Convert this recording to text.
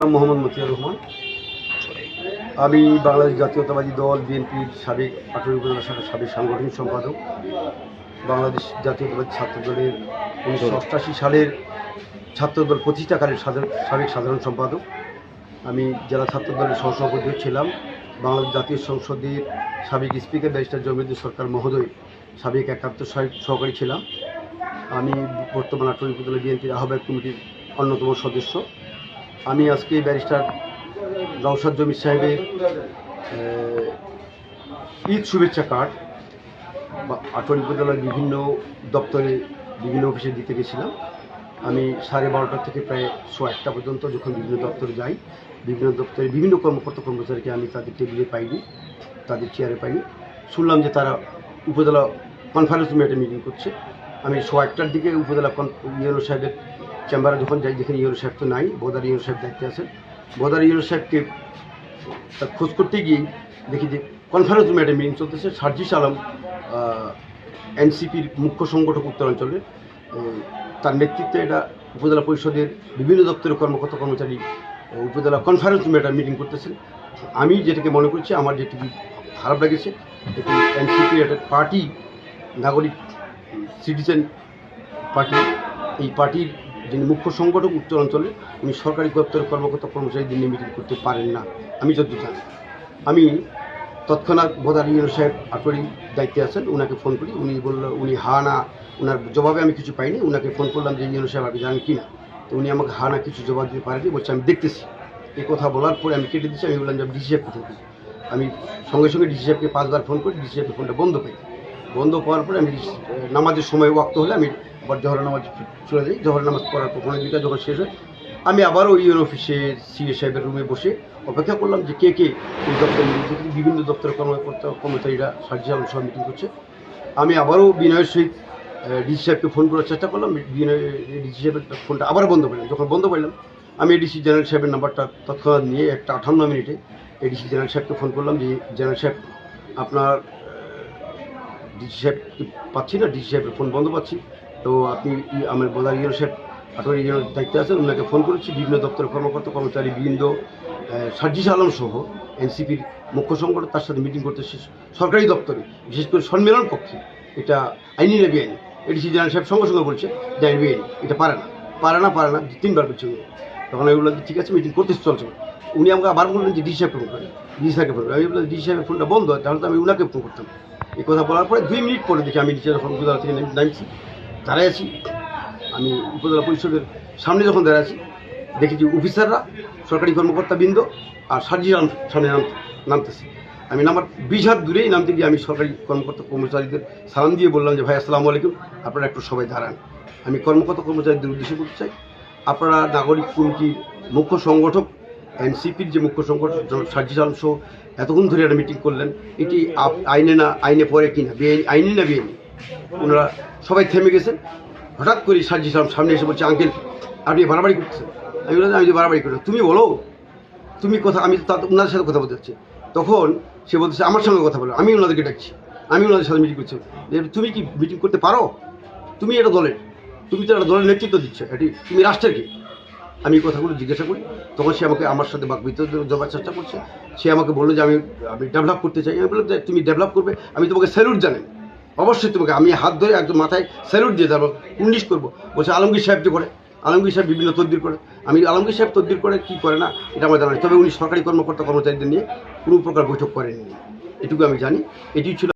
মোহাম্মদ মতিউর রহমান। আমি বাংলাদেশ জাতীয়তাবাদী দল, বিএনপির সাবেক আঠারো উপজেলা শাখার সাবেক সাংগঠনিক সম্পাদক। বাংলাদেশ জাতীয়তাবাদী ছাত্র দলের উনিশশো অষ্টাশি সালের ছাত্রদল প্রতিষ্ঠাকালের সাবেক সাধারণ সম্পাদক। আমি জেলা ছাত্র দলের সহসভাপতিও ছিলাম। বাংলাদেশ জাতীয় সংসদের সাবেক স্পিকার ব্যারিস্টার জমিদুল সরকার মহোদয় সাবেক একাত্তর সহকারী ছিলাম। আমি বর্তমান আঠারো উপজেলা বিএনপির আহ্বায়ক কমিটির অন্যতম সদস্য। আমি আজকে ব্যারিস্টার নওশাদ জমির সাহেবের ঈদ শুভেচ্ছা কার্ড আটোয়ারি উপজেলার বিভিন্ন দপ্তরে, বিভিন্ন অফিসে দিতে গেছিলাম। আমি সাড়ে বারোটা থেকে প্রায় শো একটা পর্যন্ত যখন বিভিন্ন দপ্তরে যাই, বিভিন্ন দপ্তরে বিভিন্ন কর্মকর্তা কর্মচারীকে আমি তাদের টেবিলে পাইনি, তাদের চেয়ারে পাইনি। শুনলাম যে তারা উপজেলা কনফারেন্স রুমে একটা মিটিং করছে। আমি শো একটার দিকে উপজেলা ইউনো সাহেবের চেম্বারে যখন যাই যেখানে ইউনো সাহেব তো নাই বোদার ইউনো সাহেব দায়িত্বে আছেন। বোদার ইউনো সাহেবকে খোঁজ করতে গিয়ে দেখি যে কনফারেন্স রুমে একটা মিটিং চলতেছে সার্জিস আলম এনসিপির মুখ্য সংগঠক উত্তরাঞ্চলের আহ, তার নেতৃত্বে এটা উপজেলা পরিষদের বিভিন্ন দপ্তরের কর্মকর্তা কর্মচারী উপজেলা কনফারেন্স রুমে একটা মিটিং করতেছেন। আমি যেটাকে মনে করছি আমার যেটুকু খারাপ লেগেছে এটি এনসিপি একটা পার্টি নাগরিক সিটিজেন পার্টি এই পার্টির যিনি মুখ্য সংগঠক উত্তর উত্তরাঞ্চলে, উনি সরকারি দপ্তরের কর্মকর্তা কর্মচারীদের নিয়ে মিটিং করতে পারেন না। আমি যত জানি। আমি তৎক্ষণাৎ বোদার ইউনো সাহেব আটোয়ারি দায়িত্বে আছেন ওনাকে ফোন করি। উনি বলল, উনি হা না ওনার জবাবে আমি কিছু পাইনি। ওনাকে ফোন করলাম যে ইউনো সাহেব, আপনি জানেন কি না? তো উনি আমাকে হা না কিছু জবাব দিতে পারেনি। বলছে, আমি দেখতেছি। এই কথা বলার পরে আমি কেটে দিচ্ছি আমি বললাম যে, আমি ডিসি সাহেবকে আমি সঙ্গে সঙ্গে ডিসি সাহেবকে পাঁচবার ফোন করি। ডিসি সাহেবের ফোনটা বন্ধ পাই। বন্ধ পাওয়ার পরে আমি নামাজের সময় ওয়াক্ত হলে আমি আবার জহর নামাজ চলে যাই। জহর নামাজ পড়ার পর দিনটা যখন শেষ হয়, আমি আবারও ইউন অফিসের সিএ সাহেবের রুমে বসে অপেক্ষা করলাম যে কে কে এই দপ্তর বিভিন্ন দপ্তরের কর্মকর্তা, কর্মচারীরা সার্জি আলম সহ মিটিং করছে। আমি আবারও বিনয়ের সহিত ডিসি সাহেবকে ফোন করার চেষ্টা করলাম। বিনয়, ডিসি সাহেবের ফোনটা আবার বন্ধ করলাম যখন বন্ধ করলাম আমি এডিসি জেনারেল সাহেবের নাম্বারটা তৎক্ষণাৎ নিয়ে একটা আঠান্ন মিনিটে এডিসি জেনারেল সাহেবকে ফোন করলাম যে, জেনারেল সাহেব, আপনার ডিসি সাহেব পাচ্ছি না ডিসি সাহেবের ফোন বন্ধ পাচ্ছি। তো আপনি আমার বোলার ইউনো সাহেব আপনার ইউনোর দায়িত্বে আছেন ওনাকে ফোন করেছি, বিভিন্ন দপ্তরের কর্মকর্তা কর্মচারী বৃন্দ সার্জিস আলম সহ এনসিপির মুখ্য সংগঠন তার সাথে মিটিং করতে সরকারি দপ্তরে, বিশেষ করে সম্মেলন কক্ষে। এটা আইনি না বেআইনি এডিসি জেনারেল সাহেব সঙ্গে সঙ্গে বলছে যে আইনি, এটা পারে না পারে না পারে না তিনবার বলছে তখন আমি বললাম ঠিক আছে, মিটিং করতে চলছে। উনি আমাকে আবার বললেন যে ডিসি সাহেবকে ফোন করেন ডিসি সাহেবকে ফোন করেন আমি বললাম ডিসি সাহেবের ফোনটা বন্ধ তাহলে তো আমি উনাকে ফোন করতাম। এই কথা বলার পরে দুই মিনিট পরে দেখি আমি নিচে যখন উপজেলা থেকে নেমে- নামছি দাঁড়ায় আছি। আমি উপজেলা পরিষদের সামনে যখন দাঁড়ায় আছি, দেখি যে অফিসাররা, সরকারি কর্মকর্তা বৃন্দ আর সার্জি সামনে নামতেছে। আমি নামার বিশ হাত দূরেই নামতে গিয়ে আমি সরকারি কর্মকর্তা কর্মচারীদের সালাম দিয়ে বললাম যে, ভাই, আসসালামু আলাইকুম। আপনারা একটু সবাই দাঁড়ান। আমি কর্মকর্তা কর্মচারীদের উদ্দেশ্যে বলতে চাই, আপনারা নাগরিক কমিটির মুখ্য সংগঠক এনসিপির যে মুখ্য সংগঠক সার্জি আলম সহ এতক্ষণ ধরে একটা মিটিং করলেন, এটি আইনে না, আইনে পড়ে কিনা বেআইনি আইনি না বেআইনি? ওনারা সবাই থেমে গেছেন, হঠাৎ করে সার্জি সাহেব সামনে এসে বলছে, আঙ্কেল, আপনি বাড়াবাড়ি করতেছেন? আমি বললাম, আমি বাড়াবাড়ি করি তুমি বলো, তুমি কথা, আমি তাদের ওনাদের সাথে কথা বলতে যাচ্ছি তখন সে বলতেছে, আমার সঙ্গে কথা বলো, আমি ওনাদেরকে ডাকছি, আমি ওনাদের সাথে মিটিং করছি। তুমি কি মিটিং করতে পারো? তুমি এটা দলের, তুমি তো একটা দলের নেতৃত্ব দিচ্ছ, এটি তুমি রাষ্ট্রের কি? আমি এই কথাগুলো জিজ্ঞাসা করি, তখন সে আমাকে আমার সাথে বাক বিতর্ক দেওয়ার চেষ্টা করছে। সে আমাকে বলল যে, আমি আমি ডেভেলপ করতে চাই। আমি বললাম তুমি ডেভেলপ করবে, আমি তোমাকে স্যালুট জানাই। অবশ্যই তোমাকে, আমি হাত ধরে একদম মাথায় স্যালুট দিয়ে তারপর উনিশ করব। বলছে, আলমগীর সাহেব যে করে, আলমগীর সাহেব বিভিন্ন তদবির করে। আমি, আলমগীর সাহেব তদবির করে কি করে না, এটা আমার জানা তবে উনি সরকারি কর্মকর্তা কর্মচারীদের নিয়ে কোনো প্রকার বৈঠক করেননি। এটুকু আমি জানি। এটি ছিল